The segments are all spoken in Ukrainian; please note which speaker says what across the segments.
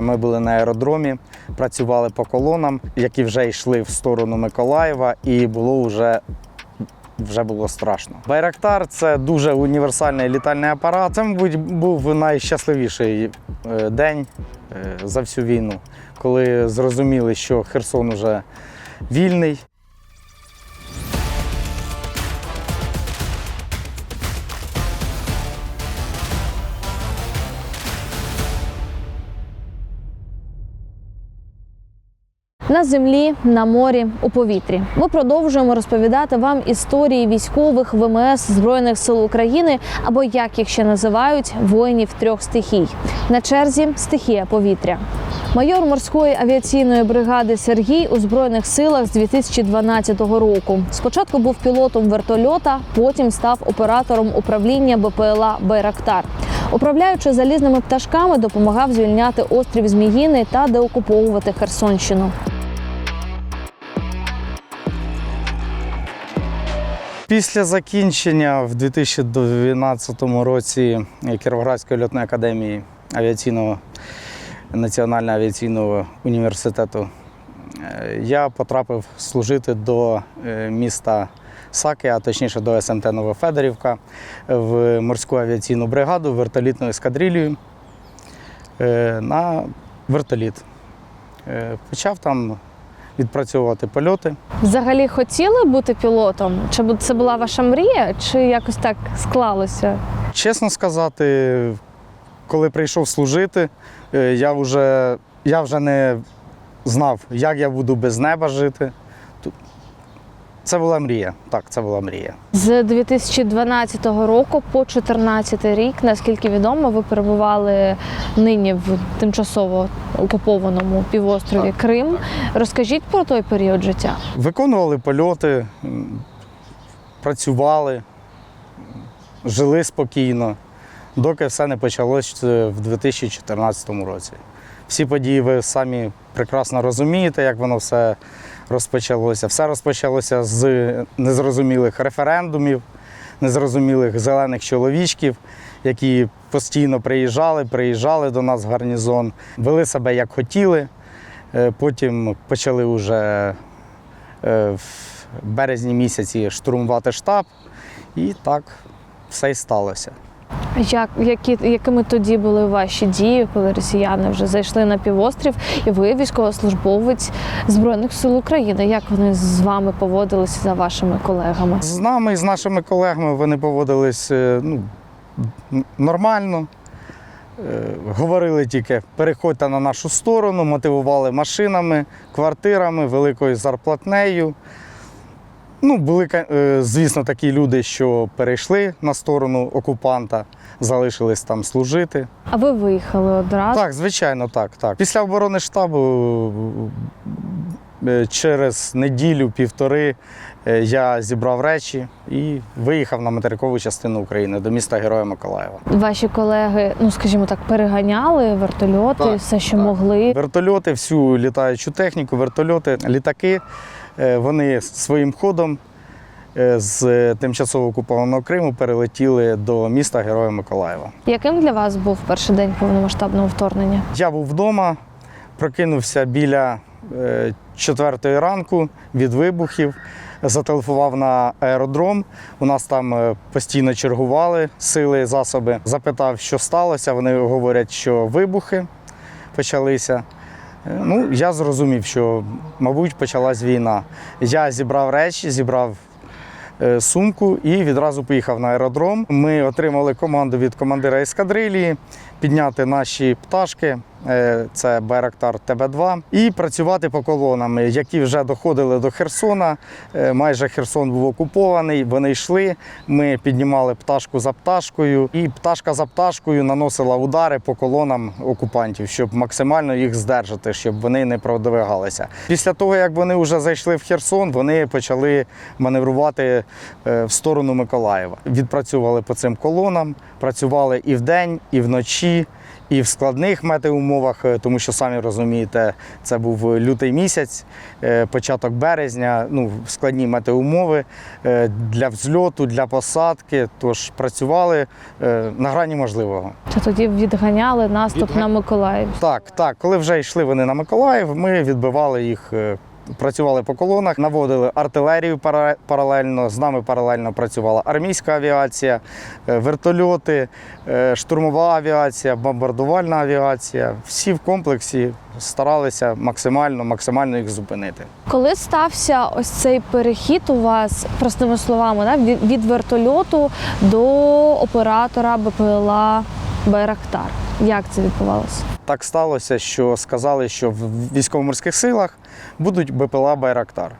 Speaker 1: Ми були на аеродромі, працювали по колонам, які вже йшли в сторону Миколаєва, і було вже. Вже було страшно. Байрактар це дуже універсальний літальний апарат. Це, мабуть, був найщасливіший е, день е, за всю війну, коли зрозуміли, що Херсон уже вільний.
Speaker 2: На землі, на морі, у повітрі. Ми продовжуємо розповідати вам історії військових ВМС Збройних сил України або як їх ще називають воїнів трьох стихій. На черзі стихія повітря. Майор морської авіаційної бригади Сергій у збройних силах з 2012 року. Спочатку був пілотом вертольота, потім став оператором управління БПЛА Байрактар. Управляючи залізними пташками, допомагав звільняти острів Зміїний та деокуповувати Херсонщину.
Speaker 1: Після закінчення в 2012 році Кіровоградської льотної академії авіаційного національного авіаційного університету е, я потрапив служити до е, міста Саки, а точніше до СМТ Новофедорівка в морську авіаційну бригаду вертолітну ескадрилью е, на вертоліт. Почав там відпрацьовувати польоти.
Speaker 2: Взагалі хотіли бути пілотом? Чи це була ваша мрія, чи якось так склалося?
Speaker 1: Чесно сказати, коли прийшов служити, е, я вже, я вже не знав, як я буду без неба жити. Це була мрія. Так, це була мрія.
Speaker 2: З 2012 року по 2014 рік, наскільки відомо, ви перебували нині в тимчасово окупованому півострові Крим. Розкажіть про той період життя.
Speaker 1: Виконували польоти, працювали, жили спокійно, доки все не почалось в 2014 році. Всі події ви самі прекрасно розумієте, як воно все розпочалося. Все розпочалося з незрозумілих референдумів, незрозумілих зелених чоловічків, які постійно приїжджали, приїжджали до нас в гарнізон, вели себе як хотіли. Е, Потім почали вже е, в березні місяці штурмувати штаб, і так все й сталося.
Speaker 2: Як, які, якими тоді були ваші дії, коли росіяни вже зайшли на півострів, і ви військовослужбовець Збройних сил України? Як вони з вами поводилися за вашими колегами?
Speaker 1: З нами і з нашими колегами вони поводились е, ну, нормально. Е, Говорили тільки переходьте на нашу сторону, мотивували машинами, квартирами, великою зарплатнею. Ну, були, е, звісно, такі люди, що перейшли на сторону окупанта, залишились там служити.
Speaker 2: А ви виїхали одразу?
Speaker 1: Так, звичайно, так, так. Після оборони штабу е, через неділю-півтори е, я зібрав речі і виїхав на материкову частину України до міста Героя Миколаєва.
Speaker 2: Ваші колеги, ну скажімо так, переганяли вертольоти,
Speaker 1: Так,
Speaker 2: все, що
Speaker 1: так.
Speaker 2: могли.
Speaker 1: Вертольоти, всю літаючу техніку, вертольоти, літаки, е, вони своїм ходом е, з тимчасово окупованого Криму перелетіли до міста Героя Миколаєва.
Speaker 2: Яким для вас був перший день повномасштабного вторгнення?
Speaker 1: Я був вдома, прокинувся біля е, четвертої ранку від вибухів, зателефонував на аеродром. У нас там е, постійно чергували сили, засоби. Запитав, що сталося. Вони говорять, що вибухи почалися. Е, Ну, я зрозумів, що, мабуть, почалась війна. Я зібрав речі, зібрав е, сумку і відразу поїхав на аеродром. Ми отримали команду від командира ескадрилії підняти наші пташки. Е, Це Байрактар ТБ-2, і працювати по колонам, які вже доходили до Херсона. Е, Майже Херсон був окупований. Вони йшли. Ми піднімали пташку за пташкою, і пташка за пташкою наносила удари по колонам окупантів, щоб максимально їх здержати, щоб вони не продвигалися. Після того, як вони вже зайшли в Херсон, вони почали маневрувати е, в сторону Миколаєва. Відпрацювали по цим колонам, працювали і вдень, і вночі. І в складних метеумовах, е, тому що самі розумієте, це був лютий місяць, е, початок березня, ну, складні метеумови е, для взльоту, для посадки. Тож працювали е, на грані можливого.
Speaker 2: Це тоді відганяли наступ
Speaker 1: Відга-
Speaker 2: на Миколаїв.
Speaker 1: Так, так, коли вже йшли вони на Миколаїв, ми відбивали їх. Працювали по колонах, наводили артилерію пара- паралельно. З нами паралельно працювала армійська авіація, е, вертольоти, е, штурмова авіація, бомбардувальна авіація. Всі в комплексі старалися максимально, максимально їх зупинити.
Speaker 2: Коли стався ось цей перехід у вас, простими словами, від вертольоту до оператора БПЛА Байрактар? Як це відбувалося?
Speaker 1: Так сталося, що сказали, що в військово-морських силах будуть БПЛА Байрактар.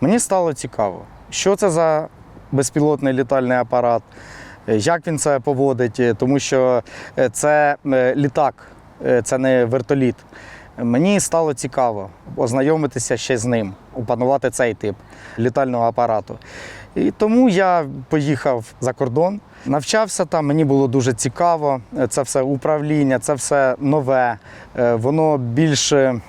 Speaker 1: Мені стало цікаво, що це за безпілотний літальний апарат, е, як він це поводить, е, тому що е, це літак, це не вертоліт. Мені стало цікаво ознайомитися ще з ним, опанувати цей тип літального апарату. І тому я поїхав за кордон, навчався там, мені було дуже цікаво. Е, Це все управління, це все нове, е, воно більш е, е,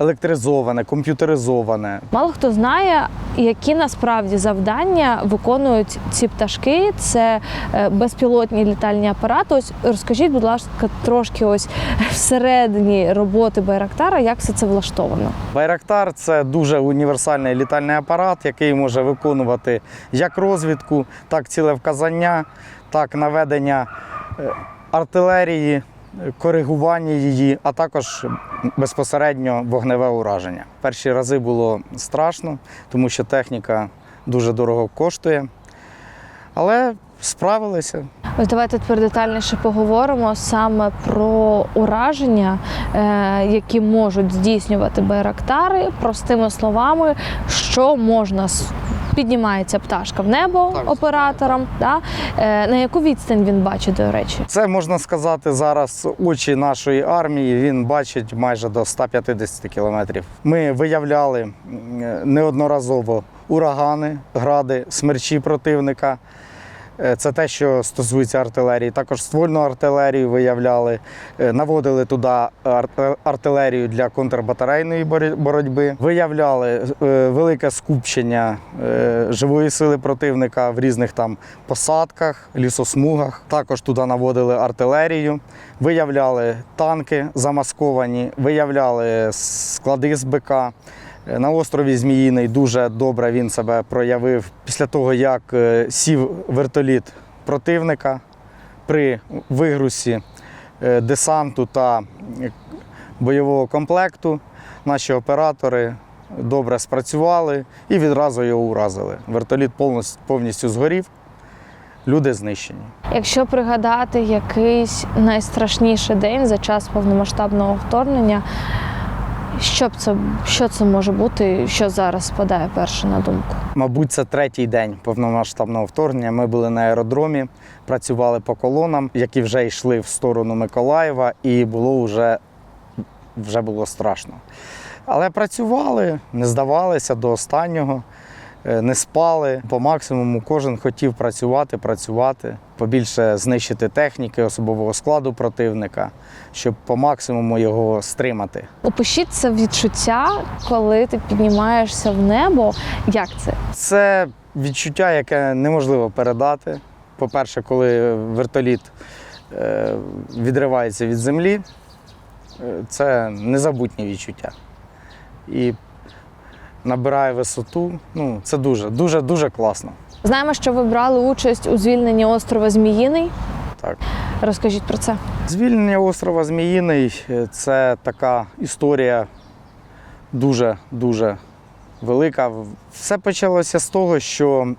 Speaker 1: електризоване, комп'ютеризоване.
Speaker 2: Мало хто знає, які насправді завдання виконують ці пташки. Це е, безпілотні літальні апарати. Ось розкажіть, будь ласка, трошки ось всередині роботи Байрактара, як все це влаштовано.
Speaker 1: Байрактар це дуже універсальний літальний апарат, який може виконувати як розвідку, так цілевказання, так наведення е, артилерії, е, коригування її, а також безпосередньо вогневе ураження. Перші рази було страшно, тому що техніка дуже дорого коштує. Але справилися.
Speaker 2: Ось давайте тепер детальніше поговоримо саме про ураження, е, які можуть здійснювати байрактари. Простими словами, що можна піднімається пташка в небо
Speaker 1: Так,
Speaker 2: оператором. Да? Е, на яку відстань він бачить, до речі?
Speaker 1: Це можна сказати зараз очі нашої армії. Він бачить майже до 150 кілометрів. Ми виявляли неодноразово урагани, гради, смерчі противника. Е, Це те, що стосується артилерії. Також ствольну артилерію виявляли, Е, наводили туди ар- артилерію для контрбатарейної бороть- боротьби. Виявляли е, велике скупчення живої сили противника в різних там посадках, лісосмугах. Також туди наводили артилерію, виявляли танки замасковані, виявляли склади з БК. Е, На острові Зміїний дуже добре він себе проявив після того, як е, сів вертоліт противника при вигрузі е, десанту та бойового комплекту. Наші оператори добре спрацювали і відразу його уразили. Вертоліт повністю згорів, люди знищені.
Speaker 2: Якщо пригадати якийсь найстрашніший день за час повномасштабного вторгнення, що б це що це може бути, що зараз спадає перше на думку?
Speaker 1: Мабуть, це третій день повномасштабного вторгнення. Ми були на аеродромі, працювали по колонам, які вже йшли в сторону Миколаєва, і було вже, вже було страшно. Але працювали, не здавалися до останнього, не спали. По максимуму кожен хотів працювати, працювати, побільше знищити техніки, особового складу противника, щоб по максимуму його стримати.
Speaker 2: Опишіть це відчуття, коли ти піднімаєшся в небо. Як це?
Speaker 1: Це відчуття, яке неможливо передати. По-перше, коли вертоліт е, відривається від землі, е, це незабутнє відчуття. І набирає висоту. Ну, це дуже, дуже, дуже класно.
Speaker 2: Знаємо, що ви брали участь у звільненні острова Зміїний.
Speaker 1: Так.
Speaker 2: Розкажіть про це.
Speaker 1: Звільнення острова Зміїний е, це така історія дуже-дуже велика. Все почалося з того, що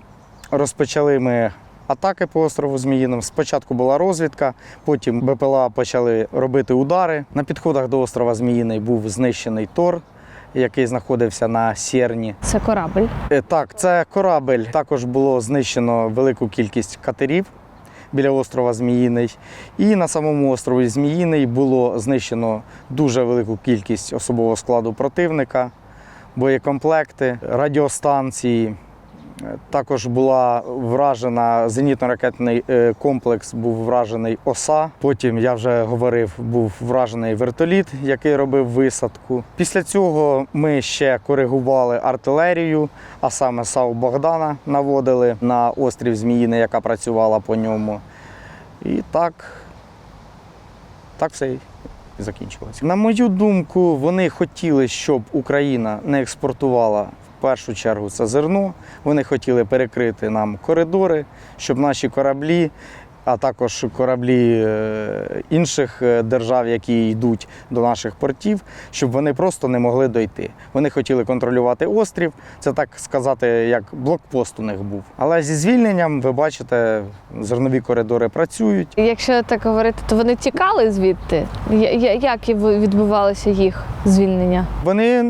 Speaker 1: розпочали ми атаки по острову Зміїним. Спочатку була розвідка, потім БПЛА почали робити удари. На підходах до острова Зміїний був знищений Тор, який знаходився на Сєрні.
Speaker 2: Це корабль.
Speaker 1: Е, Так, це корабель. Також було знищено велику кількість катерів біля острова Зміїний. І на самому острові Зміїний було знищено дуже велику кількість особового складу противника, боєкомплекти, радіостанції, Також була вражена зенітно-ракетний е, комплекс, був вражений ОСА. Потім я вже говорив, був вражений вертоліт, який робив висадку. Після цього ми ще коригували артилерію, а саме САУ Богдана наводили на острів Зміїний, яка працювала по ньому. І так, так все і закінчилося. На мою думку, вони хотіли, щоб Україна не експортувала першу чергу це зерно. Вони хотіли перекрити нам коридори, щоб наші кораблі, а також кораблі е, інших е, держав, які йдуть до наших портів, щоб вони просто не могли дойти. Вони хотіли контролювати острів. Це так сказати, як блокпост у них був. Але зі звільненням, ви бачите, зернові коридори працюють.
Speaker 2: Якщо так говорити, то вони тікали звідти. Як відбувалося їх звільнення?
Speaker 1: Вони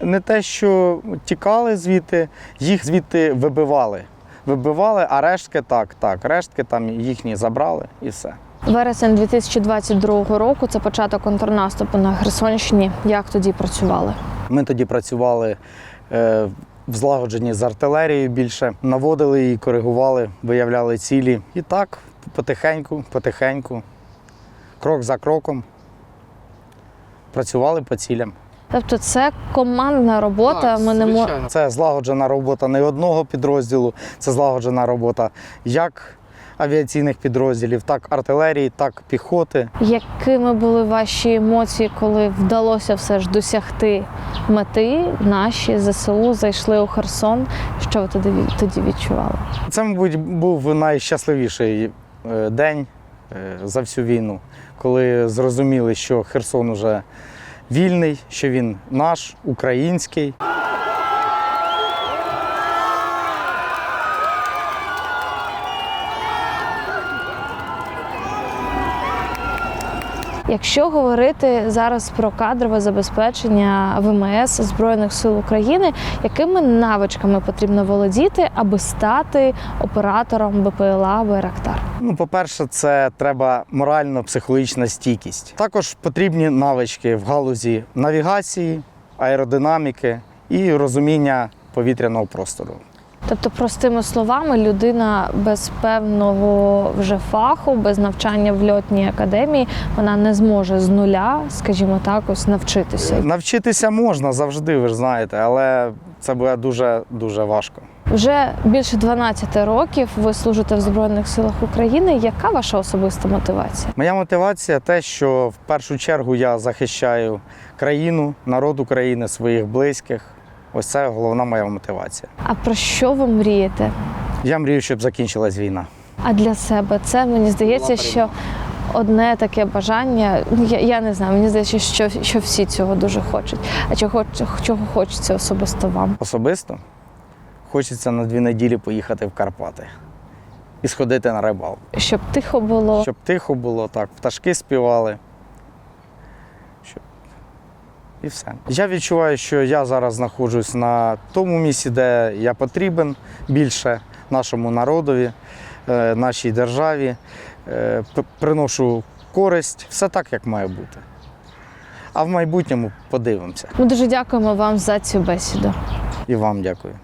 Speaker 1: не те, що тікали звідти, їх звідти вибивали. Вибивали, а рештки так, так. Рештки там їхні забрали і все.
Speaker 2: Вересень 2022 року це початок контрнаступу на Херсонщині. Як тоді працювали?
Speaker 1: Ми тоді працювали е, в злагодженні з артилерією більше, наводили її, коригували, виявляли цілі. І так, потихеньку, потихеньку, крок за кроком. Працювали по цілям.
Speaker 2: Тобто це командна робота. Ми не мо...
Speaker 1: Це злагоджена робота не одного підрозділу, це злагоджена робота як авіаційних підрозділів, так артилерії, так піхоти.
Speaker 2: Якими були ваші емоції, коли вдалося все ж досягти мети? Наші ЗСУ зайшли у Херсон. Що ви тоді, тоді відчували?
Speaker 1: Це, мабуть, був найщасливіший е, день е, за всю війну, коли зрозуміли, що Херсон уже вільний, що він наш, український.
Speaker 2: Якщо говорити зараз про кадрове забезпечення ВМС Збройних сил України, якими навичками потрібно володіти, аби стати оператором БПЛА Байрактар?
Speaker 1: Ну, по-перше, це треба морально-психологічна стійкість. Також потрібні навички в галузі навігації, аеродинаміки і розуміння повітряного простору.
Speaker 2: Тобто, простими словами, людина без певного вже фаху, без навчання в льотній академії, вона не зможе з нуля, скажімо так, ось навчитися.
Speaker 1: Навчитися можна завжди, ви ж знаєте, але це буде дуже дуже важко.
Speaker 2: Вже більше 12 років ви служите в Збройних силах України. Яка ваша особиста мотивація?
Speaker 1: Моя мотивація те, що в першу чергу я захищаю країну, народ України, своїх близьких. Ось це головна моя мотивація.
Speaker 2: А про що ви мрієте?
Speaker 1: Я мрію, щоб закінчилась війна.
Speaker 2: А для себе це мені здається, що одне таке бажання. Я, я не знаю, мені здається, що, що всі цього дуже хочуть. А чого, чого хочеться особисто вам?
Speaker 1: Особисто хочеться на дві неділі поїхати в Карпати і сходити на рибалку.
Speaker 2: Щоб тихо було.
Speaker 1: Щоб тихо було, так, пташки співали. І все. Я відчуваю, що я зараз знаходжусь на тому місці, де я потрібен більше нашому народові, е, нашій державі. Е, Приношу користь, все так, як має бути. А в майбутньому подивимося.
Speaker 2: Ми дуже дякуємо вам за цю бесіду.
Speaker 1: І вам дякую.